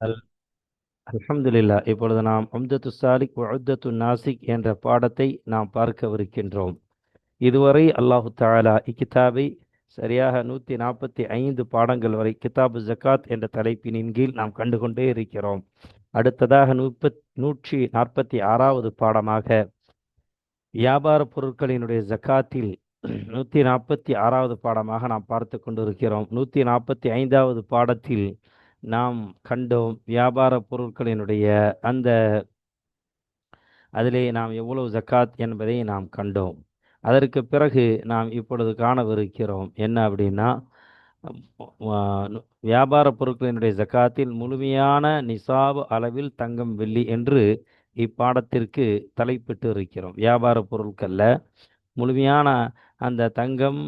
அல் அல்ஹம்துலில்லா இப்பொழுது நாம் அம்தத்து சாலிக் உத்தத்து நாசிக் என்ற பாடத்தை நாம் பார்க்கவிருக்கின்றோம். இதுவரை அல்லாஹு தாலா இக்கிதாபை சரியாக நூற்றி நாற்பத்தி ஐந்து பாடங்கள் வரை கிதாபு ஜக்காத் என்ற தலைப்பினின் கீழ் நாம் கண்டுகொண்டே இருக்கிறோம். அடுத்ததாக நூப்பத் நூற்றி நாற்பத்தி ஆறாவது பாடமாக வியாபார பொருட்களினுடைய ஜக்காத்தில் நூற்றி நாற்பத்தி ஆறாவது பாடமாக நாம் பார்த்து கொண்டிருக்கிறோம். நூற்றி நாற்பத்தி ஐந்தாவது பாடத்தில் நாம் கண்டோம் வியாபார பொருட்களினுடைய அந்த அதிலே நாம் எவ்வளவு ஜக்காத் என்பதை நாம் கண்டோம். அதற்கு பிறகு நாம் இப்பொழுது காணவிருக்கிறோம் என்ன அப்படின்னா வியாபார பொருட்களினுடைய ஜக்காத்தில் முழுமையான நிசாபு அளவில் தங்கம் வெள்ளி என்று இப்பாடத்திற்கு தலைப்பிட்டு இருக்கிறோம் வியாபார பொருட்களில் முழுமையான அந்த தங்கம்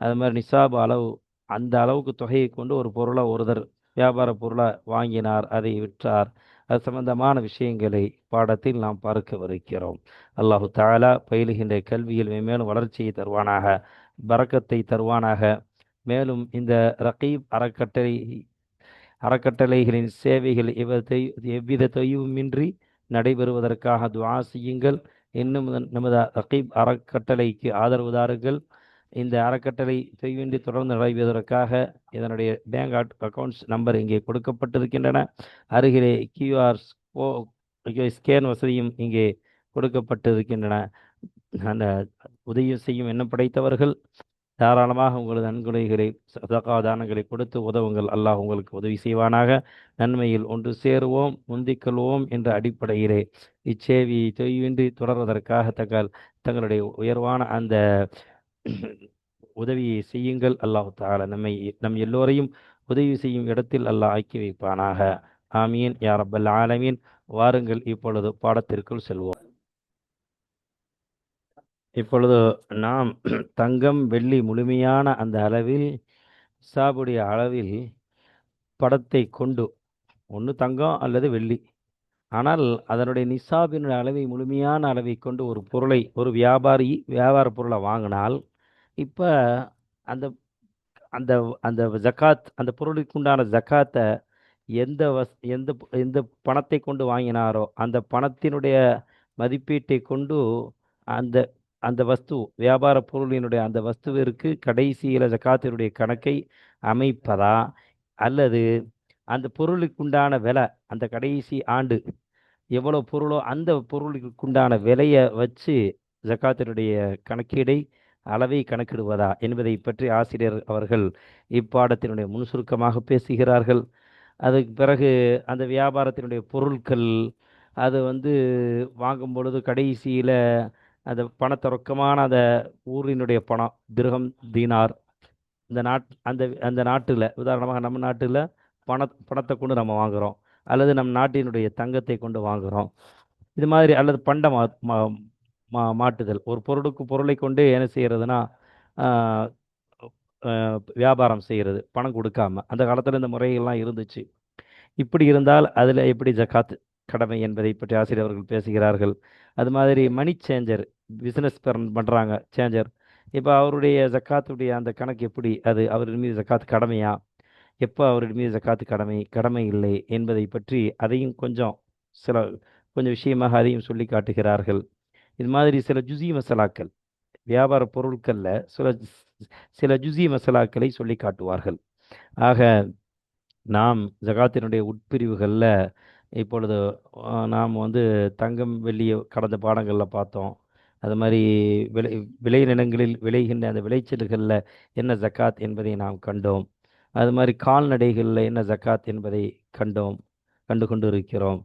அது மாதிரி நிசாபு அளவு அந்த அளவுக்கு தொகையை கொண்டு ஒரு பொருளை ஒருதர் வியாபார பொருளை வாங்கினார் அதை விற்றார். அது சம்பந்தமான விஷயங்களை பாடத்தில் நாம் பார்க்கவிருக்கிறோம் அல்லாஹு தாலா பயிலுகின்ற கல்வியில் மேலும் வளர்ச்சியை தருவானாக பறக்கத்தை தருவானாக. மேலும் இந்த ரகீப் அறக்கட்டளை அறக்கட்டளைகளின் சேவைகள் இவத்தை எவ்வித தொய்வுமின்றி நடைபெறுவதற்காக துவா செய்யுங்கள். இன்னும் நமது ரகீப் அறக்கட்டளைக்கு ஆதரவு தாருங்கள். இந்த அறக்கட்டளை செய்வின்றி தொடர்ந்து நடைபெறுவதற்காக இதனுடைய பேங்க் அக்கௌண்ட்ஸ் நம்பர் இங்கே கொடுக்கப்பட்டிருக்கின்றன. அருகிலே கியூஆர் ஸ்கேன் வசதியும் இங்கே கொடுக்கப்பட்டிருக்கின்றன. அந்த உதவி செய்யும் எண்ணம் படைத்தவர்கள் தாராளமாக உங்களது நன்கொடைகளை சதகாதானங்களை கொடுத்து உதவுங்கள். அல்லாஹ் உங்களுக்கு உதவி செய்வானாக. நன்மையில் ஒன்று சேருவோம் முந்திக்கொள்வோம் என்ற அடிப்படையிலே இச்சேவியை தொய்வின்றி தொடர்வதற்காக தங்கள் தங்களுடைய உயர்வான அந்த உதவியை செய்யுங்கள். அல்லாஹு தால நம்மை நம் எல்லோரையும் உதவி செய்யும் இடத்தில் அல்லாஹ் ஆக்கி வைப்பானாக. ஆமீன். யார் அப்பல் ஆலமீன். வாருங்கள். இப்பொழுது பாடத்திற்குள் செல்வோம். இப்பொழுது நாம் தங்கம் வெள்ளி முழுமையான அந்த அளவில் சாபுடைய அளவில் படத்தை கொண்டு ஒன்று தங்கம் அல்லது வெள்ளி. ஆனால் அதனுடைய நிசாபினுடைய அளவை முழுமையான அளவை கொண்டு ஒரு பொருளை ஒரு வியாபாரி வியாபார பொருளை வாங்கினால் இப்போ அந்த அந்த அந்த ஜக்காத் அந்த பொருளுக்கு உண்டான ஜக்காத்தை எந்த வஸ் எந்த எந்த பணத்தை கொண்டு வாங்கினாரோ அந்த பணத்தினுடைய மதிப்பீட்டை கொண்டு அந்த அந்த வஸ்து வியாபார பொருளினுடைய அந்த வஸ்துவிற்கு கடைசியில் ஜக்காத்தினுடைய கணக்கை அமைப்பதா? அல்லது அந்த பொருளுக்குண்டான விலை அந்த கடைசி ஆண்டு எவ்வளோ பொருளோ அந்த பொருளுக்குண்டான விலையை வச்சு ஜக்காத்தினுடைய கணக்கீடை அளவை கணக்கிடுவதா என்பதை பற்றி ஆசிரியர் அவர்கள் இப்பாடத்தினுடைய முன் சுருக்கமாக பேசுகிறார்கள். அதுக்கு பிறகு அந்த வியாபாரத்தினுடைய பொருட்கள் அது வந்து வாங்கும் பொழுது கடைசியில் அந்த பணத்தை ரொக்கமான அந்த ஊரினுடைய பணம் திருகம் தீனார் இந்த நாட் அந்த அந்த நாட்டில் உதாரணமாக நம்ம நாட்டில் பண பணத்தை கொண்டு நம்ம வாங்குகிறோம் அல்லது நம் நாட்டினுடைய தங்கத்தை கொண்டு வாங்குகிறோம் இது மாதிரி அல்லது பண்ட மா மாட்டுதல். ஒரு பொருளுக்கு பொருளை கொண்டு என்ன செய்கிறதுனா வியாபாரம் செய்கிறது பணம் கொடுக்காம. அந்த காலத்தில் இந்த முறைகள்லாம் இருந்துச்சு. இப்படி இருந்தால் அதில் எப்படி ஜக்காத் கடமை என்பதை பற்றி ஆசிரியர் அவர்கள் பேசுகிறார்கள். அது மாதிரி மணி சேஞ்சர் பிஸ்னஸ் பண்ணுறாங்க சேஞ்சர் இப்போ அவருடைய ஜக்காத்துடைய அந்த கணக்கு எப்படி? அது அவரின் மீது ஜக்காத்து கடமையா? எப்போ அவரின் மீது ஜக்காத்து கடமை கடமை இல்லை என்பதை பற்றி அதையும் கொஞ்சம் சில கொஞ்சம் விஷயமாக அதையும் சொல்லி காட்டுகிறார்கள். இது மாதிரி சில ஜுசி மசாலாக்கள் வியாபார பொருட்களில் சில சில ஜுசி மசாலாக்களை சொல்லி காட்டுவார்கள். ஆக நாம் ஜகாத்தினுடைய உட்பிரிவுகளில் இப்பொழுது நாம் வந்து தங்கம் வெள்ளியை கடந்த பாடங்களில் பார்த்தோம். அது மாதிரி விளை விளை நிலங்களில் விளைகின்ற அந்த விளைச்சல்களில் என்ன ஜக்காத் என்பதை நாம் கண்டோம். அது மாதிரி கால்நடைகளில் என்ன ஜக்காத் என்பதை கண்டோம் கண்டு கொண்டு இருக்கிறோம்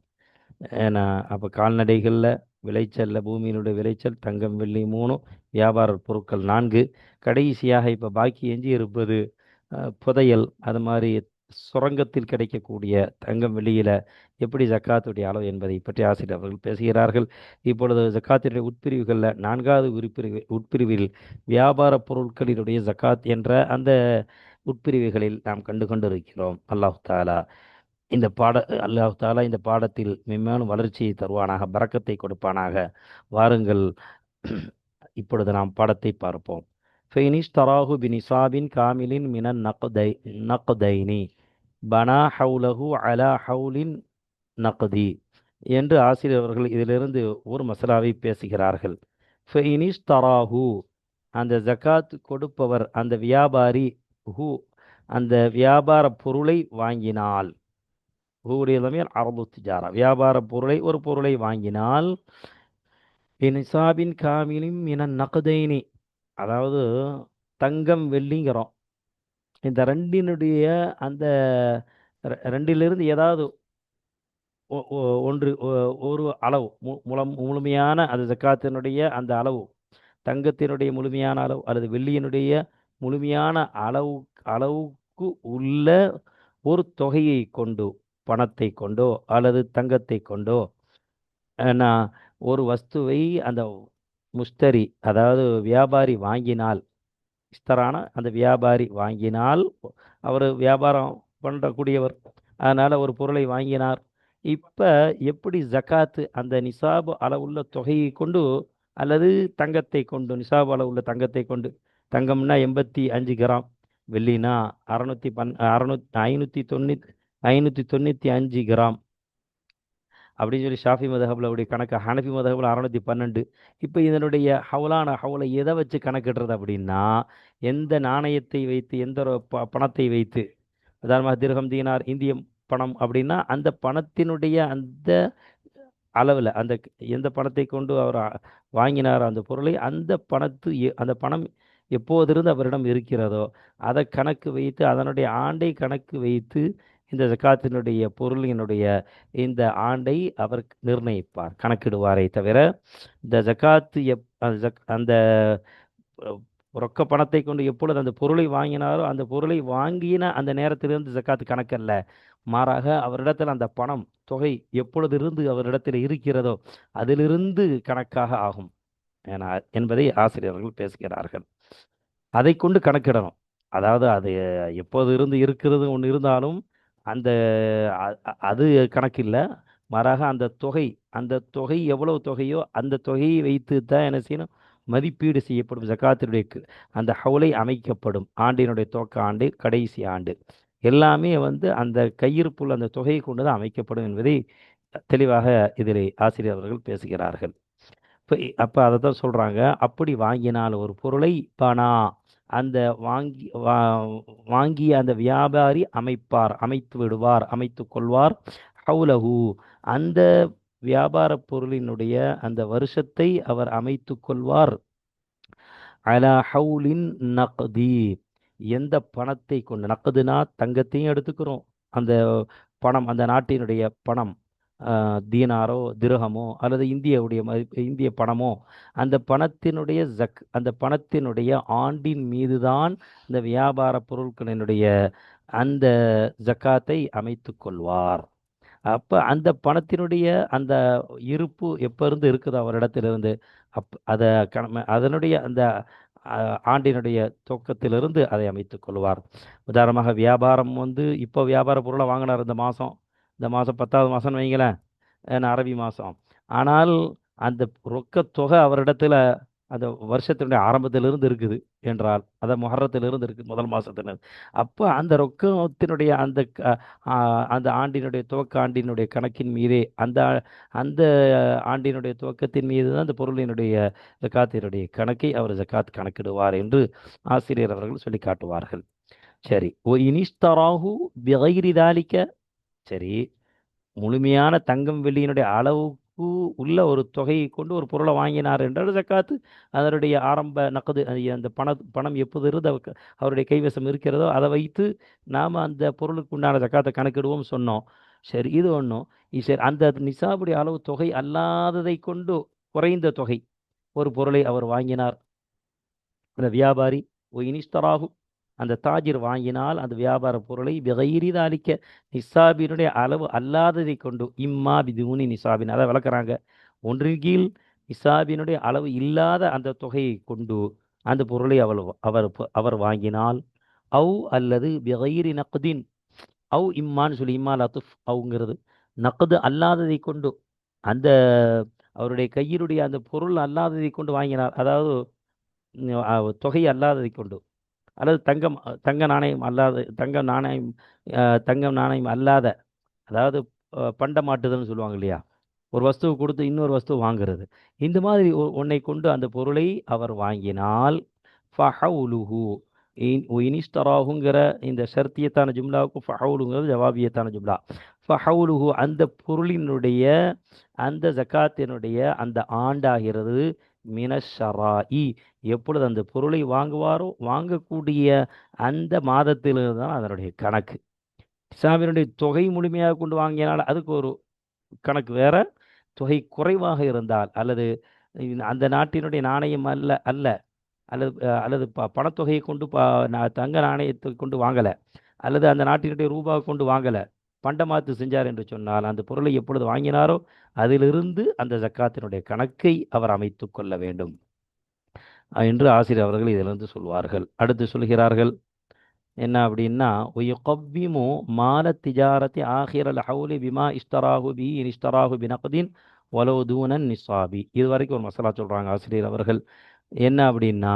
ஏன்னா அப்போ கால்நடைகளில் விளைச்சலில் பூமியினுடைய விளைச்சல் தங்கம் வெள்ளி மூணு வியாபார பொருட்கள் நான்கு. கடைசியாக இப்போ பாக்கி எஞ்சி இருப்பது புதையல். அது மாதிரி சுரங்கத்தில் கிடைக்கக்கூடிய தங்கம் வெளியில் எப்படி ஜக்காத்துடைய அளவு என்பதை பற்றி ஆசிரியர் அவர்கள் பேசுகிறார்கள். இப்பொழுது ஜக்காத்தினுடைய உட்பிரிவுகளில் நான்காவது உட்பிரிவு உட்பிரிவில் வியாபார பொருட்களினுடைய ஜக்காத் என்ற அந்த உட்பிரிவுகளில் நாம் கண்டு கொண்டிருக்கிறோம் அல்லாஹு தாலா இந்த பாட அல்லாஹ் தாலா இந்த பாடத்தில் மென்மேலும் வளர்ச்சியை தருவானாக பறக்கத்தை கொடுப்பானாக. வாருங்கள் இப்பொழுது நாம் பாடத்தை பார்ப்போம். ஃபெயினிஷ் தராஹு பினிசாபின் காமிலின் மினன் நக்தை நக்தைனி பனா ஹவுலஹு அலா ஹவுலின் நக்தி என்று ஆசிரியர் அவர்கள் இதிலிருந்து ஒரு மசாலாவை பேசுகிறார்கள். ஃபெயினிஷ் தராஹு அந்த ஜக்காத் கொடுப்பவர் அந்த வியாபாரி ஹூ அந்த வியாபார பொருளை வாங்கினால். ஹூடைய தமிழ் அரபு திஜாரா வியாபார பொருளை ஒரு பொருளை வாங்கினால் நிசாபின் காமிலும் இன நகதைனி அதாவது தங்கம் வெள்ளிங்கிறோம். இந்த ரெண்டினுடைய அந்த ரெண்டிலிருந்து ஏதாவது ஒ- ஒ- ஒன்று ஒ- ஒரு அளவு மு- முலம் முழுமையான அது ஜக்காத்தினுடைய அந்த அளவு தங்கத்தினுடைய முழுமையான அளவு அல்லது வெள்ளியினுடைய முழுமையான அளவு அளவுக்கு உள்ள ஒரு தொகையை கொண்டு பணத்தை கொண்டோ அல்லது தங்கத்தை கொண்டோ நான் ஒரு வஸ்துவை அந்த முஸ்தரி அதாவது வியாபாரி வாங்கினால் இஸ்தரான அந்த வியாபாரி வாங்கினால் அவர் வியாபாரம் பண்ணக்கூடியவர். அதனால் ஒரு பொருளை வாங்கினார். இப்போ எப்படி ஜக்காத்து அந்த நிசாபு அளவுள்ள தொகையை கொண்டு அல்லது தங்கத்தை கொண்டு நிசாபு அளவுள்ள தங்கத்தை கொண்டு தங்கம்னா எண்பத்தி அஞ்சு கிராம் வெள்ளினா அறநூற்றி பன் அறநூத் ஐநூற்றி தொண்ணூற்றி ஐநூற்றி தொண்ணூற்றி அஞ்சு கிராம். அப்படின்னு சொல்லி ஷாஃபி மதஹபில் அப்படி கணக்கு ஹனஃபி மதஹபில் அறநூற்றி பன்னெண்டு. இப்போ இதனுடைய ஹவுலான ஹவுலை எதை வச்சு கணக்கிடுறது அப்படின்னா எந்த நாணயத்தை வைத்து எந்த ப- பணத்தை வைத்து உதாரணமாக திருகம் தீனார் இந்திய பணம் அப்படின்னா அந்த பணத்தினுடைய அந்த அளவில் அந்த எந்த பணத்தை கொண்டு அவர் வாங்கினார் அந்த பொருளை அந்த பணத்து எ- அந்த பணம் எப்போதிருந்து அவரிடம் இருக்கிறதோ அதை கணக்கு வைத்து அதனுடைய ஆண்டை கணக்கு வைத்து இந்த ஜக்காத்தினுடைய பொருளினுடைய இந்த ஆண்டை அவர் நிர்ணயிப்பார் கணக்கிடுவாரே தவிர இந்த ஜக்காத்து எப் அந்த ஜக் அந்த ரொக்க பணத்தை கொண்டு எப்பொழுது அந்த பொருளை வாங்கினாரோ அந்த பொருளை வாங்கின அந்த நேரத்திலிருந்து ஜக்காத்து கணக்கல்ல. மாறாக அவரிடத்தில் அந்த பணம் தொகை எப்பொழுதிருந்து அவரிடத்தில் இருக்கிறதோ அதிலிருந்து கணக்காக ஆகும். என என்பதை ஆசிரியர்கள் பேசுகிறார்கள். அதை கொண்டு கணக்கிடணும். அதாவது அது எப்போது இருந்து இருக்கிறது ஒன்று இருந்தாலும் அந்த அது கணக்கு இல்லை மாறாக அந்த தொகை அந்த தொகை எவ்வளவு தொகையோ அந்த தொகையை வைத்து தான் என்ன செய்யணும்? மதிப்பீடு செய்யப்படும். ஜக்காத்தினுடைய அந்த ஹவுலை அமைக்கப்படும். ஆண்டினுடைய துவக்க ஆண்டு கடைசி ஆண்டு. எல்லாமே வந்து அந்த கையிருப்புள்ள அந்த தொகையை கொண்டு தான் அமைக்கப்படும் என்பதை தெளிவாக இதில் ஆசிரியர் அவர்கள் பேசுகிறார்கள். இப்போ அப்போ அதை தான் சொல்கிறாங்க அப்படி வாங்கினால் ஒரு பொருளை பணா அந்த வாங்கி வா வாங்கிய அந்த வியாபாரி அமைப்பார் அமைத்து விடுவார் அமைத்து கொள்வார். ஹவுலஹு அந்த வியாபார பொருளினுடைய அந்த வருஷத்தை அவர் அமைத்து கொள்வார். அலா ஹவுலின் நக்தி எந்த பணத்தை கொண்டு நக்குதுன்னா தங்கத்தையும் எடுத்துக்கிறோம். அந்த பணம் அந்த நாட்டினுடைய பணம். தீனாரோ திருகமோ அல்லது இந்தியாவுடைய மதிப்பு இந்திய பணமோ அந்த பணத்தினுடைய ஜக் அந்த பணத்தினுடைய ஆண்டின் மீதுதான் இந்த வியாபார பொருட்களினுடைய அந்த ஜக்காத்தை அமைத்து கொள்வார். அப்போ அந்த பணத்தினுடைய அந்த இருப்பு எப்போருந்து இருக்குதோ அவரிடத்திலிருந்து? அப் அதை கடமை அதனுடைய அந்த ஆண்டினுடைய துவக்கத்திலிருந்து அதை அமைத்து கொள்வார். உதாரணமாக வியாபாரம் வந்து இப்போ வியாபார பொருளை வாங்கினார் இந்த மாதம் இந்த மாதம் பத்தாவது மாதம்னு வைங்களேன் ஏன்னா அரபி மாதம் ஆனால் அந்த ரொக்க தொகை அவரிடத்தில் அந்த வருஷத்தினுடைய ஆரம்பத்திலிருந்து இருக்குது என்றால் அதை முகரத்திலிருந்து இருக்குது முதல் மாதத்திலிருந்து அப்போ அந்த ரொக்கத்தினுடைய அந்த க- அந்த ஆண்டினுடைய துவக்க ஆண்டினுடைய கணக்கின் மீதே அந்த அந்த ஆண்டினுடைய துவக்கத்தின் மீது தான் அந்த பொருளினுடைய ஜக்காத்தினுடைய கணக்கை அவர் ஜக்காத் கணக்கிடுவார் என்று ஆசிரியர் அவர்கள் சொல்லி காட்டுவார்கள் சரி ஓ இனிஷ்தராகு பிகைரி சரி முழுமையான தங்கம் வெள்ளியினுடைய அளவுக்கு உள்ள ஒரு தொகையை கொண்டு ஒரு பொருளை வாங்கினார் என்றால் ஜக்காத்து அதனுடைய ஆரம்ப நக்கது அந்த பண பணம் எப்போது இருந்து அவருக்கு அவருடைய கைவசம் இருக்கிறதோ அதை வைத்து நாம் அந்த பொருளுக்கு உண்டான ஜக்காத்தை கணக்கிடுவோம் சொன்னோம். சரி இது ஒன்றும் சரி அந்த நிசாபுடைய அளவு தொகை அல்லாததை கொண்டு குறைந்த தொகை ஒரு பொருளை அவர் வாங்கினார். அந்த வியாபாரி ஒயினிஸ்தராகும் அந்த தாஜிர் வாங்கினால் அந்த வியாபார பொருளை விகைரித அளிக்க நிசாபினுடைய அளவு அல்லாததை கொண்டு இம்மா பிதுனி நிசாபின். அதை வளர்க்குறாங்க ஒன்றின் கீழ் நிசாபினுடைய அளவு இல்லாத அந்த தொகையை கொண்டு அந்த பொருளை அவள் அவர் அவர் வாங்கினால் அவு அல்லது பிகைரி நக்தின். அவு இம்மான்னு சொல்லி இம்மா லத்துஃப் அவுங்கிறது. நக்து அல்லாததை கொண்டு அந்த அவருடைய கையினுடைய அந்த பொருள் அல்லாததை கொண்டு வாங்கினார் அதாவது தொகை அல்லாததை கொண்டு. அல்லது தங்கம் தங்க நாணயம் அல்லாத தங்க நாணயம் தங்கம் நாணயம் அல்லாத அதாவது பண்டமாட்டுதல்னு சொல்லுவாங்க இல்லையா? ஒரு வஸ்துவை கொடுத்து இன்னொரு வஸ்துவை வாங்குறது. இந்த மாதிரி உன்னை கொண்டு அந்த பொருளை அவர் வாங்கினால் ஃபஹவுலுஹு இன் இனிஸ்தராகுங்கிற இந்த ஷர்த்தியத்தான ஜும்லாவுக்கு ஃபஹவுலுங்கிறது ஜவாபியத்தான ஜும்லா. ஃபஹவுலுஹு அந்த பொருளினுடைய அந்த ஜக்காத்தினுடைய அந்த ஆண்டாகிறது. மினஷராயி. எப்பொழுது அந்த பொருளை வாங்குவாரோ வாங்கக்கூடிய அந்த மாதத்திலிருந்து தான் அதனுடைய கணக்கு. இஸ்லாமியனுடைய தொகை முழுமையாக கொண்டு வாங்கினால் அதுக்கு ஒரு கணக்கு வேற. தொகை குறைவாக இருந்தால் அல்லது அந்த நாட்டினுடைய நாணயம் அல்ல அல்ல. அல்லது அல்லது ப பணத்தொகையை கொண்டு ப தங்க நாணயத்தை கொண்டு வாங்கலை. அல்லது அந்த நாட்டினுடைய ரூபாவை கொண்டு வாங்கலை. பண்டமாத்து செஞ்சார் என்று சொன்னால் அந்த பொருளை எப்பொழுது வாங்கினாரோ அதிலிருந்து அந்த ஜக்காத்தினுடைய கணக்கை அவர் அமைத்து கொள்ள வேண்டும். என்று ஆசிரியர் அவர்கள் இதிலிருந்து சொல்வார்கள். அடுத்து சொல்கிறார்கள் என்ன அப்படின்னா ஒய்யொவ்விமு மால திஜாரத்தி ஆஹிரல் ஹவுலி பிமா இஷ்டராகு பி இஷ்டராகு பினகதீன் வலோ தூனன் நிசாபி. இது வரைக்கும் ஒரு மசாலா சொல்கிறாங்க ஆசிரியர் அவர்கள். என்ன அப்படின்னா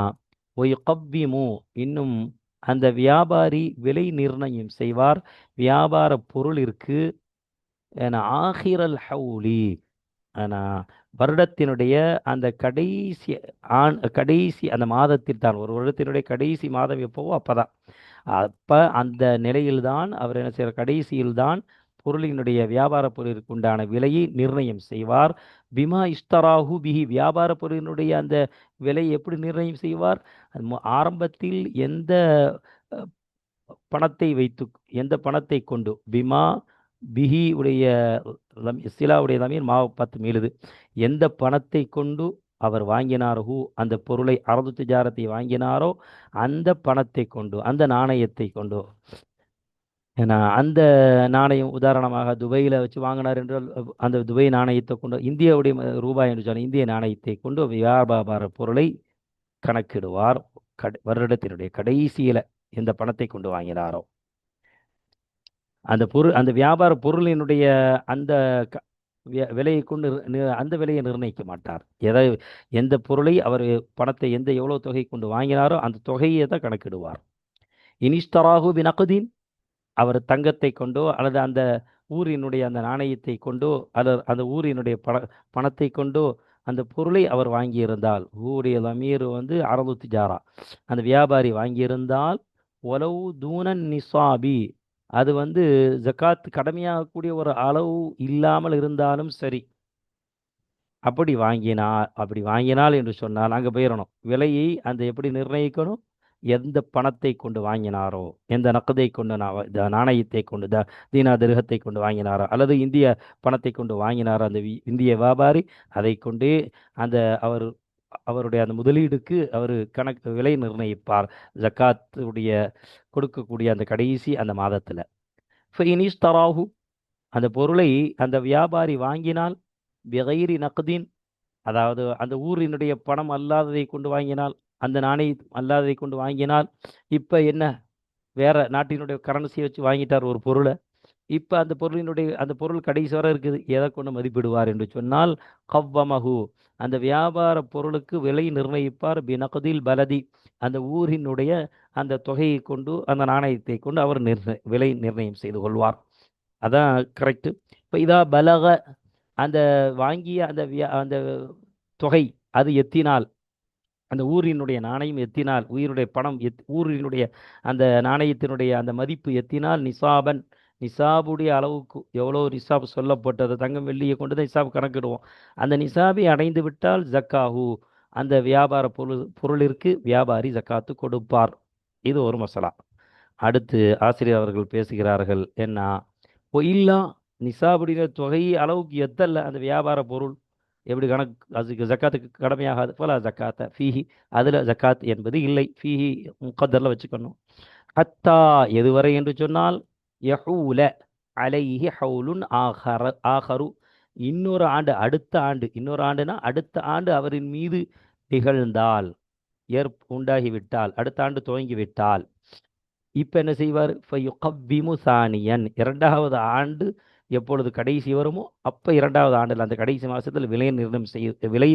ஒய்யொவ்விமு இன்னும் அந்த வியாபாரி விலை நிர்ணயம் செய்வார். வியாபார பொருளிற்கு ஏன்னா ஆஹிரல் ஹவுலி. ஆனா வருடத்தினுடைய அந்த கடைசி ஆண் கடைசி அந்த மாதத்தில் தான் ஒரு வருடத்தினுடைய கடைசி மாதம் எப்போவோ அப்போதான். அப்ப அந்த நிலையில்தான் அவர் என்ன செய்யறார் கடைசியில்தான் பொருளினுடைய வியாபார பொருளிற்கு உண்டான விலையை நிர்ணயம் செய்வார். பிமா இஷ்டராகு பிஹி. வியாபார பொருளினுடைய அந்த விலையை எப்படி நிர்ணயம் செய்வார்? ஆரம்பத்தில் எந்த பணத்தை வைத்து எந்த பணத்தை கொண்டு? பிமா பிஹி உடைய சிலாவுடைய தமிழ் மாவு பத்து மீளுது. எந்த பணத்தை கொண்டு அவர் வாங்கினாரோ அந்த பொருளை அரது திஜாரத்தை வாங்கினாரோ அந்த பணத்தை கொண்டு அந்த நாணயத்தை கொண்டு ஏன்னா அந்த நாணயம் உதாரணமாக துபையில் வச்சு வாங்கினார் என்றால் அந்த துபை நாணயத்தை கொண்டு இந்தியாவுடைய ரூபாய் என்று சொன்னால் இந்திய நாணயத்தை கொண்டு வியாபார பொருளை கணக்கிடுவார். கட- வருடத்தினுடைய கடைசியில் எந்த பணத்தை கொண்டு வாங்கினாரோ. அந்த பொருள் அந்த வியாபார பொருளினுடைய அந்த க- விலையை கொண்டு அந்த விலையை நிர்ணயிக்க மாட்டார். எதை எந்த பொருளை அவர் பணத்தை எந்த எவ்வளோ தொகை கொண்டு வாங்கினாரோ அந்த தொகையை தான் கணக்கிடுவார். இனிஷ்தராகு பினகுதீன் அவர் தங்கத்தை கொண்டோ அல்லது அந்த ஊரினுடைய அந்த நாணயத்தை கொண்டோ அல்லது அந்த ஊரினுடைய பண பணத்தை கொண்டோ அந்த பொருளை அவர் வாங்கியிருந்தால். ஊருடைய லமீர் வந்து அறநூத்தி ஜாரா. அந்த வியாபாரி வாங்கியிருந்தால் ஒலவு தூனன் நிசாபி. அது வந்து ஜகாத் கடமையாகக்கூடிய ஒரு அளவு இல்லாமல் இருந்தாலும் சரி. அப்படி வாங்கினா அப்படி வாங்கினால் என்று சொன்னால் அங்கே போயிடணும். விலையை அந்த எப்படி நிர்ணயிக்கணும்? எந்த பணத்தை கொண்டு வாங்கினாரோ எந்த நக்கதை கொண்டு நான் த- நாணயத்தை கொண்டு த தீனா திருகத்தை கொண்டு வாங்கினாரோ அல்லது இந்திய பணத்தை கொண்டு வாங்கினாரோ அந்த வி- இந்திய வியாபாரி அதை கொண்டே அந்த அவர் அவருடைய அந்த முதலீடுக்கு அவர் கணக்கு விலை நிர்ணயிப்பார். ஜக்காத்துடைய கொடுக்கக்கூடிய அந்த கடைசி அந்த மாதத்தில். ஃபைனிஸ் தராஹு அந்த பொருளை அந்த வியாபாரி வாங்கினால் வகைரி நக்தீன் அதாவது அந்த ஊரினுடைய பணம் அல்லாததை கொண்டு வாங்கினால் அந்த நாணயம் அல்லாததை கொண்டு வாங்கினால் இப்போ என்ன? வேற நாட்டினுடைய கரன்சியை வச்சு வாங்கிட்டார் ஒரு பொருளை. இப்போ அந்த பொருளினுடைய அந்த பொருள் கடைசி வர இருக்குது. எதை கொண்டு மதிப்பிடுவார் என்று சொன்னால் கவ்வமகு அந்த வியாபார பொருளுக்கு விலை நிர்ணயிப்பார். பினகதில் பலதி. அந்த ஊரினுடைய அந்த தொகையை கொண்டு அந்த நாணயத்தை கொண்டு அவர் நிர்ணய விலை நிர்ணயம் செய்து கொள்வார். அதான் கரெக்டு இப்போ இதா பலக. அந்த வாங்கிய அந்த வியா- அந்த தொகை அது எத்தினால் அந்த ஊரினுடைய நாணயம் எத்தினால் உயிருடைய பணம் எத் ஊரினுடைய அந்த நாணயத்தினுடைய அந்த மதிப்பு எத்தினால் நிசாபன். நிசாபுடைய அளவுக்கு எவ்வளோ நிசாப் சொல்லப்பட்டது? தங்கம் வெள்ளியை கொண்டு தான் நிசாப் கணக்கிடுவோம். அந்த நிசாபை அடைந்து விட்டால் ஜக்காஹு. அந்த வியாபார பொருள் பொருளிற்கு வியாபாரி ஜக்காத்து கொடுப்பார். இது ஒரு மசாலா. அடுத்து ஆசிரியர் அவர்கள் பேசுகிறார்கள். என்ன? இல்லா நிசாபுடைய தொகை அளவுக்கு எத்தல்ல அந்த வியாபார பொருள்? எப்படி கணக்கு அதுக்கு ஜக்காத்துக்கு கடமையாகாது. போல ஜக்காத்த ஃபீஹி. அதில் ஜக்காத் என்பது இல்லை. ஃபீஹி முக்கத்தரில் வச்சுக்கணும். ஹத்தா எதுவரை என்று சொன்னால் யஹூல அலைஹி ஹவுலுன் ஆஹர ஆஹரு. இன்னொரு ஆண்டு அடுத்த ஆண்டு இன்னொரு ஆண்டுனா அடுத்த ஆண்டு அவரின் மீது நிகழ்ந்தால் ஏற் உண்டாகிவிட்டால் அடுத்த ஆண்டு துவங்கிவிட்டால் இப்போ என்ன செய்வார்? ஃபயுகவ்விமு சானியன். இரண்டாவது ஆண்டு எப்பொழுது கடைசி வருமோ அப்போ இரண்டாவது ஆண்டில் அந்த கடைசி மாதத்தில் விலையை நிர்ணயம் செய்து விலை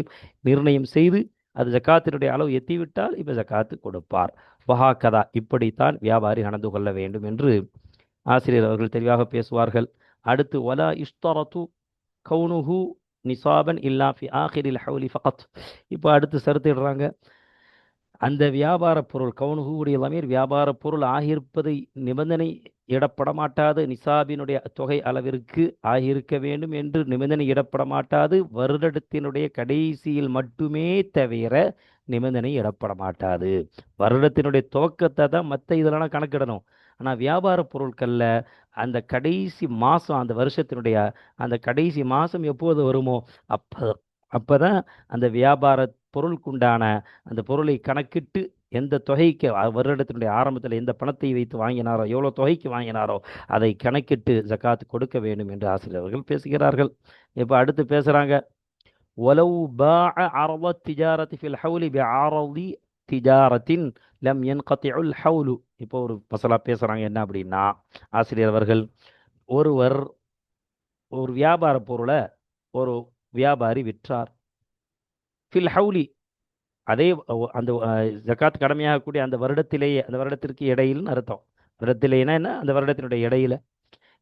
நிர்ணயம் செய்து அது ஜக்காத்தினுடைய அளவு எத்திவிட்டால் இப்போ ஜக்காத்து கொடுப்பார். வஹாக்கதா இப்படித்தான் வியாபாரி நடந்து கொள்ள வேண்டும் என்று ஆசிரியர் அவர்கள் தெளிவாக பேசுவார்கள். அடுத்து ஒலா இஷ்தரத்து கவுனுஹு நிசாபன் இல்லா ஃபி ஆஹிரில் ஹவுலி ஃபகத். இப்போ அடுத்து சருத்திடுறாங்க அந்த வியாபார பொருள் கவுனுகுடைய லமீர் வியாபார பொருள் ஆகியிருப்பதை நிபந்தனை இடப்பட மாட்டாது நிசாபினுடைய தொகை அளவிற்கு ஆகியிருக்க வேண்டும் என்று நிபந்தனை இடப்பட மாட்டாது வருடத்தினுடைய கடைசியில் மட்டுமே தவிர நிபந்தனை இடப்பட மாட்டாது வருடத்தினுடைய துவக்கத்தை தான் மற்ற இதெல்லாம் கணக்கிடணும். ஆனால் வியாபார பொருட்களில் அந்த கடைசி மாதம் அந்த வருஷத்தினுடைய அந்த கடைசி மாதம் எப்போது வருமோ அப்போ அப்போ தான் அந்த வியாபார பொருளுக்குண்டான அந்த பொருளை கணக்கிட்டு எந்த தொகைக்கு வருடத்தினுடைய ஆரம்பத்தில் எந்த பணத்தை வைத்து வாங்கினாரோ எவ்வளோ தொகைக்கு வாங்கினாரோ அதை கணக்கிட்டு ஜக்காத் கொடுக்க வேண்டும் என்று ஆசிரியர்கள் பேசுகிறார்கள். இப்போ அடுத்து பேசுகிறாங்க ஒலவு பா அரவ ஃபில் ஹவுலி பி ஆரவி திஜாரத்தின் லம் என் கத்தியுல் ஹவுலு. இப்போ ஒரு மசாலா பேசுகிறாங்க என்ன அப்படின்னா ஆசிரியர் அவர்கள் ஒருவர் ஒரு வியாபார பொருளை ஒரு வியாபாரி விற்றார். ஃபில் ஹவுலி அதே அந்த ஜக்காத் ஜகாத் கடமையாகக்கூடிய அந்த வருடத்திலேயே அந்த வருடத்திற்கு இடையில்னு அர்த்தம். வருடத்திலேனா என்ன? அந்த வருடத்தினுடைய இடையில.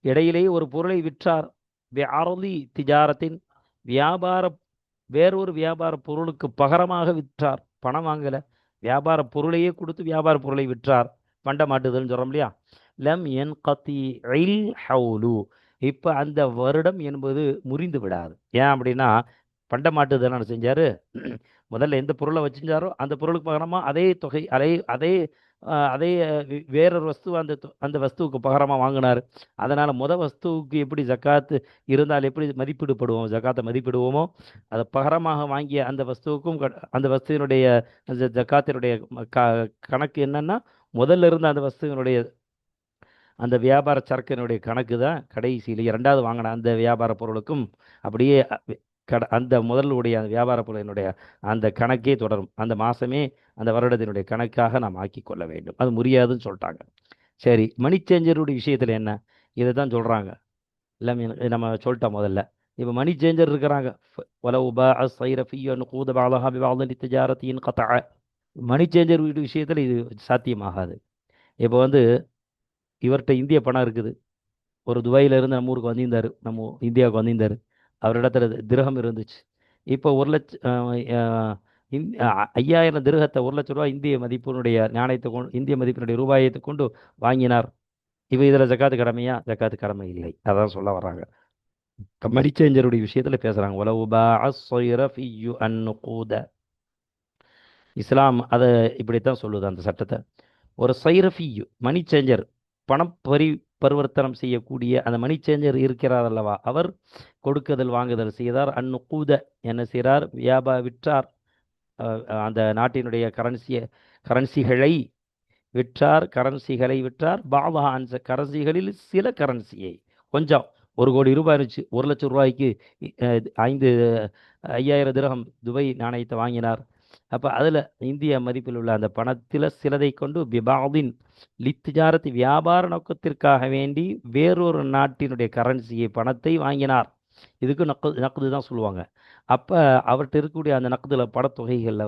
இடையிலேயே ஒரு பொருளை விற்றார். வியாரலி திஜாரத்தின் வியாபார வேறொரு வியாபார பொருளுக்கு பகரமாக விற்றார். பணம் வாங்கலை. வியாபார பொருளையே கொடுத்து வியாபார பொருளை விற்றார். பண்ட மாட்டுதல்னு சொல்கிறோம் இல்லையா? லம் என் கத்தி ஹவுலு. இப்போ அந்த வருடம் என்பது முறிந்து விடாது. ஏன் அப்படின்னா பண்ட மாட்டுதல் செஞ்சார்? முதல்ல எந்த பொருளை வச்சிருந்தாரோ அந்த பொருளுக்கு பகரமாக அதே தொகை அதே அதே அதே வேறொரு வஸ்து அந்த தொ- அந்த வஸ்துவுக்கு பகரமாக வாங்கினார். அதனால் முத வஸ்துவுக்கு எப்படி ஜக்காத்து இருந்தால் எப்படி மதிப்பிடுபடுவோம் ஜக்காத்தை மதிப்பிடுவோமோ? அதை பகரமாக வாங்கிய அந்த வஸ்துவுக்கும் அந்த வஸ்துவினுடைய அந்த ஜக்காத்தினுடைய க- கணக்கு என்னென்னா முதல்ல இருந்த அந்த வஸ்துவினுடைய அந்த வியாபார சரக்கினுடைய கணக்கு தான் கடைசியில் இரண்டாவது வாங்கின அந்த வியாபார பொருளுக்கும் அப்படியே கட அந்த முதலுடைய அந்த வியாபார பொருளினுடைய அந்த கணக்கே தொடரும். அந்த மாதமே அந்த வருடத்தினுடைய கணக்காக நாம் ஆக்கி கொள்ள வேண்டும். அது முடியாதுன்னு சொல்லிட்டாங்க. சரி மணிச்சேஞ்சருடைய விஷயத்தில் என்ன? இதை தான் சொல்கிறாங்க எல்லாமே நம்ம சொல்லிட்டோம் முதல்ல. இப்போ மணி சேஞ்சர் இருக்கிறாங்க. மணி சேஞ்சர் விஷயத்தில் இது சாத்தியமாகாது. இப்போ வந்து இவர்கிட்ட இந்திய பணம் இருக்குது. ஒரு துபாயிலிருந்து நம்ம ஊருக்கு வந்திருந்தார். நம்ம இந்தியாவுக்கு வந்திருந்தார். அவரிடத்துல திருகம் இருந்துச்சு. இப்போ ஒரு லட்சம் ஐயாயிரம் திருகத்தை ஒரு லட்ச ரூபா இந்திய மதிப்பினுடைய நாணயத்தை கொண்டு இந்திய மதிப்பினுடைய ரூபாயத்தை கொண்டு வாங்கினார். இப்போ இதில் ஜக்காத்து கடமையா? ஜக்காத்து கடமை இல்லை. அதான் சொல்ல வராங்க மணி விஷயத்தில் பேசுகிறாங்க உலவுபூத இஸ்லாம் அதை இப்படித்தான் சொல்லுது அந்த சட்டத்தை. ஒரு சைரஃபியு மணிச்சேஞ்சர் பணப்பரி பரிவர்த்தனம் செய்யக்கூடிய அந்த மணி சேஞ்சர் இருக்கிறார் அல்லவா? அவர் கொடுக்குதல் வாங்குதல் செய்தார். அந்நுகூத என்ன செய்கிறார் வியாபா விற்றார். அந்த நாட்டினுடைய கரன்சியை கரன்சிகளை விற்றார். கரன்சிகளை விற்றார். பாபா அந்த கரன்சிகளில் சில கரன்சியை கொஞ்சம் ஒரு கோடி ரூபாய் இருந்துச்சு. ஒரு லட்சம் ரூபாய்க்கு ஐந்து ஐயாயிரம் திரகம் துபை நாணயத்தை வாங்கினார். அப்போ அதில் இந்திய மதிப்பில் உள்ள அந்த பணத்தில் சிலதை கொண்டு பிபாதின் லித்துஜாரத்து வியாபார நோக்கத்திற்காக வேண்டி வேறொரு நாட்டினுடைய கரன்சியை பணத்தை வாங்கினார். இதுக்கு நக்கு நக்குது தான் சொல்லுவாங்க. அப்போ அவர்கிட்ட இருக்கக்கூடிய அந்த நக்குதில் பணத்தொகைகளில்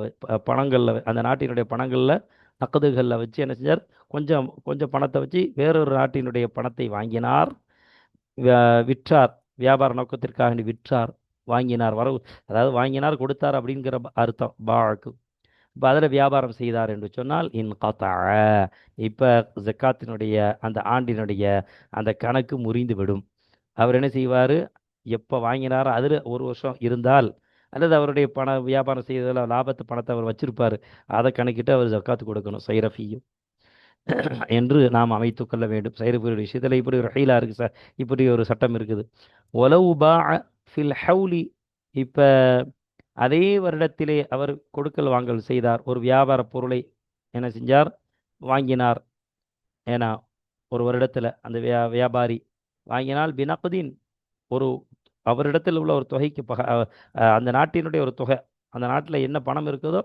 பணங்களில் அந்த நாட்டினுடைய பணங்களில் நக்குதுகளில் வச்சு என்ன செஞ்சார்? கொஞ்சம் கொஞ்சம் பணத்தை வச்சு வேறொரு நாட்டினுடைய பணத்தை வாங்கினார். விற்றார். வியாபார நோக்கத்திற்காக வேண்டி விற்றார். வாங்கினார் வரவு அதாவது வாங்கினார் கொடுத்தார் அப்படிங்கிற அர்த்தம் பாக்கு. இப்போ அதில் வியாபாரம் செய்தார் என்று சொன்னால் இன் கத்தா இப்போ ஜக்காத்தினுடைய அந்த ஆண்டினுடைய அந்த கணக்கு முறிந்து விடும் அவர் என்ன செய்வார்? எப்போ வாங்கினாரோ அதில் ஒரு வருஷம் இருந்தால் அல்லது அவருடைய பண வியாபாரம் செய்ததில் லாபத்து பணத்தை அவர் வச்சிருப்பார் அதை கணக்கிட்டு அவர் ஜக்காத்து கொடுக்கணும் சைரஃபியும். என்று நாம் அமைத்துக்கொள்ள வேண்டும். சைரஃபியுடைய விஷயத்தில் இப்படி ஒரு ரயிலாக இருக்குது சார் இப்படி ஒரு சட்டம் இருக்குது. ஒலவு பா ஃபில் ஹவுலி இப்போ அதே வருடத்திலே அவர் கொடுக்கல் வாங்கல் செய்தார். ஒரு வியாபார பொருளை என்ன செஞ்சார்? வாங்கினார். ஏன்னா ஒரு வருடத்தில் அந்த வியா வியாபாரி வாங்கினால் பினக்தீன் ஒரு அவரிடத்தில் உள்ள ஒரு தொகைக்கு பக அந்த நாட்டினுடைய ஒரு தொகை அந்த நாட்டில் என்ன பணம் இருக்குதோ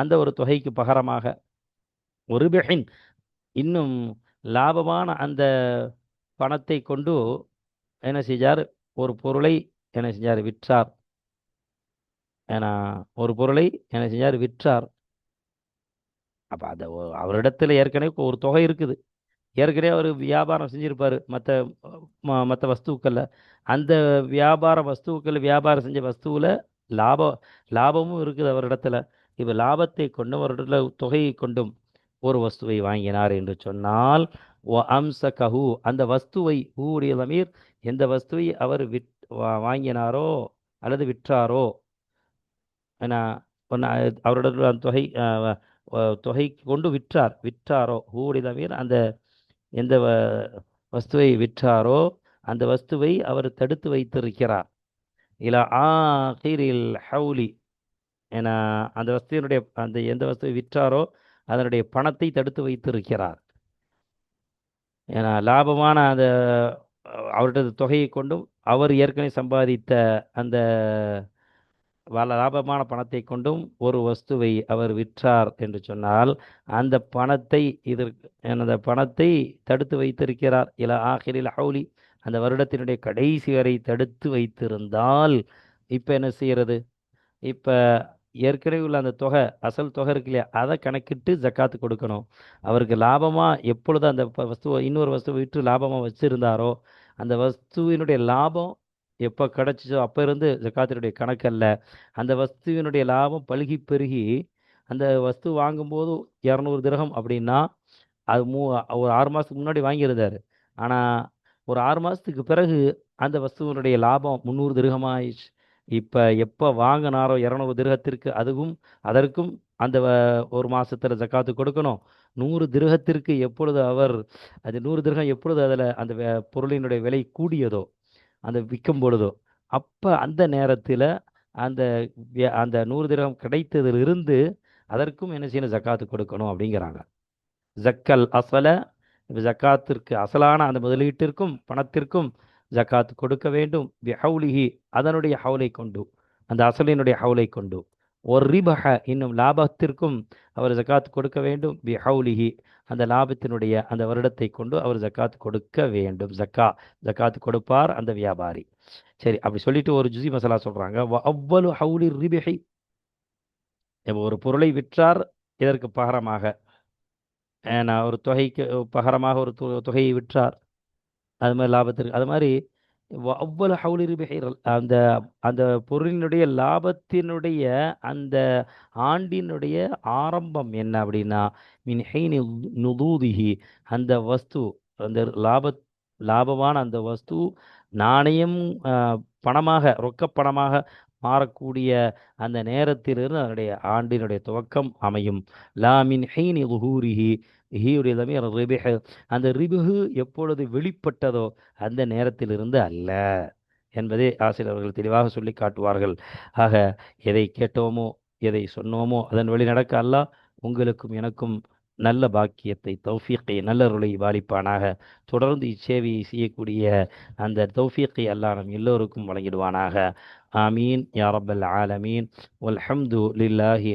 அந்த ஒரு தொகைக்கு பகரமாக ஒரு பெஹின். இன்னும் லாபமான அந்த பணத்தை கொண்டு என்ன செய்தார்? ஒரு பொருளை என்ன செஞ்சார்? விற்றார். ஏன்னா ஒரு பொருளை என்ன செஞ்சார்? விற்றார். அப்போ அந்த அவரிடத்துல ஏற்கனவே ஒரு தொகை இருக்குது. ஏற்கனவே அவர் வியாபாரம் செஞ்சுருப்பார். மற்ற மற்ற வஸ்துக்களில். அந்த வியாபார வஸ்துக்கள் வியாபாரம் செஞ்ச வஸ்துவில் லாபம் லாபமும் இருக்குது அவரிடத்துல. இப்போ லாபத்தை கொண்டும் அவரிடத்துல தொகையை கொண்டும் ஒரு வஸ்துவை வாங்கினார் என்று சொன்னால் ஓ அம்ச கஹு அந்த வஸ்துவை ஊடைய லமீர் எந்த வஸ்துவை அவர் விட் வாங்கினாரோ அல்லது விற்றாரோ ஏன்னா ஒன்று அந்த தொகை தொகை கொண்டு விற்றார். விற்றாரோ ஹூடைய தவிர அந்த எந்த வ- வஸ்துவை விற்றாரோ அந்த வஸ்துவை அவர் தடுத்து வைத்திருக்கிறார். இலா ஆஹிரில் ஹவுலி ஏன்னா அந்த வஸ்துவினுடைய அந்த எந்த வஸ்துவை விற்றாரோ அதனுடைய பணத்தை தடுத்து வைத்திருக்கிறார். ஏன்னா லாபமான அந்த அவருடைய தொகையை கொண்டும் அவர் ஏற்கனவே சம்பாதித்த அந்த வள லாபமான பணத்தை கொண்டும் ஒரு வஸ்துவை அவர் விற்றார் என்று சொன்னால் அந்த பணத்தை இதற்கு அந்த பணத்தை தடுத்து வைத்திருக்கிறார். இல ஆகிரில் ஹவுலி அந்த வருடத்தினுடைய கடைசி வரை தடுத்து வைத்திருந்தால் இப்போ என்ன செய்கிறது இப்போ ஏற்கனவே உள்ள அந்த தொகை அசல் தொகை இருக்கு இல்லையா அதை கணக்கிட்டு ஜக்காத்து கொடுக்கணும். அவருக்கு லாபமாக எப்பொழுது அந்த வஸ்துவை இன்னொரு வஸ்துவை விற்று லாபமாக வச்சுருந்தாரோ அந்த வஸ்துவினுடைய லாபம் எப்போ கிடச்சிச்சோ அப்போ இருந்து ஜக்காத்தினுடைய கணக்கல்ல அந்த வஸ்துவினுடைய லாபம் பழுகி பெருகி அந்த வஸ்து வாங்கும்போது இரநூறு திரகம் அப்படின்னா அது மூ ஒரு ஆறு மாதத்துக்கு முன்னாடி வாங்கியிருந்தார். ஆனால் ஒரு ஆறு மாதத்துக்கு பிறகு அந்த வஸ்துவினுடைய லாபம் முந்நூறு திரகமாயிடுச்சு. இப்போ எப்போ வாங்கினாரோ இரநூறு திரகத்திற்கு அதுவும் அதற்கும் அந்த வ- ஒரு மாதத்தில் ஜக்காத்து கொடுக்கணும். நூறு திருகத்திற்கு எப்பொழுது அவர் அது நூறு திருகம் எப்பொழுது அதில் அந்த பொருளினுடைய விலை கூடியதோ அந்த விற்கும் பொழுதோ அப்போ அந்த நேரத்தில் அந்த அந்த நூறு திரகம் கிடைத்ததிலிருந்து அதற்கும் என்ன செய்யணும்? ஜக்காத்து கொடுக்கணும் அப்படிங்கிறாங்க. ஜக்கல் அசல ஜக்காத்திற்கு அசலான அந்த முதலீட்டிற்கும் பணத்திற்கும் ஜக்காத்து கொடுக்க வேண்டும். ஹவுலிஹி அதனுடைய ஹவுலை கொண்டு அந்த அசலினுடைய ஹவுலை கொண்டு. ஒரு ரிபஹ இன்னும் லாபத்திற்கும் அவர் ஜக்காத் கொடுக்க வேண்டும். பிஹவுலிஹி அந்த லாபத்தினுடைய அந்த வருடத்தை கொண்டு அவர் ஜக்காத் கொடுக்க வேண்டும். ஜக்கா ஜக்காத் கொடுப்பார் அந்த வியாபாரி. சரி அப்படி சொல்லிட்டு ஒரு ஜுசி மசாலா சொல்கிறாங்க அவ்வளவு ஹவுலி ரிபிஹி. இப்போ ஒரு பொருளை விற்றார் இதற்கு பகரமாக ஏன்னா ஒரு தொகைக்கு பகரமாக ஒரு தொ- தொகையை விற்றார். அது மாதிரி லாபத்திற்கு அது மாதிரி அவ்வளவு ஹவுலி ரிபிஹி அந்த அந்த பொருளினுடைய லாபத்தினுடைய அந்த ஆண்டினுடைய ஆரம்பம் என்ன அப்படின்னா மின் ஹைனி நுதூதிகி அந்த வஸ்து அந்த லாப லாபமான அந்த வஸ்து நாணயம் பணமாக ரொக்க பணமாக மாறக்கூடிய அந்த நேரத்திலிருந்து அதனுடைய ஆண்டினுடைய துவக்கம் அமையும். லா மின் ஹைனி லுஹூரிஹி ஹீயுடைய தமீர் ரிபிஹ். அந்த ரிபுகு எப்பொழுது வெளிப்பட்டதோ அந்த நேரத்திலிருந்து அல்ல என்பதை ஆசிரியர் அவர்கள் தெளிவாக சொல்லி காட்டுவார்கள். ஆக எதை கேட்டோமோ எதை சொன்னோமோ அதன் வழி நடக்க அல்ல உங்களுக்கும் எனக்கும் நல்ல பாக்கியத்தை தௌஃபீக்கை நல்லருளை வாலிப்பானாக தொடர்ந்து இச்சேவையை செய்யக்கூடிய அந்த தௌஃபீக்கை அல்லா நம் எல்லோருக்கும் வழங்கிடுவானாக. ஆமீன். யா ஆலமீன். வல்ஹம்து லில்லாஹி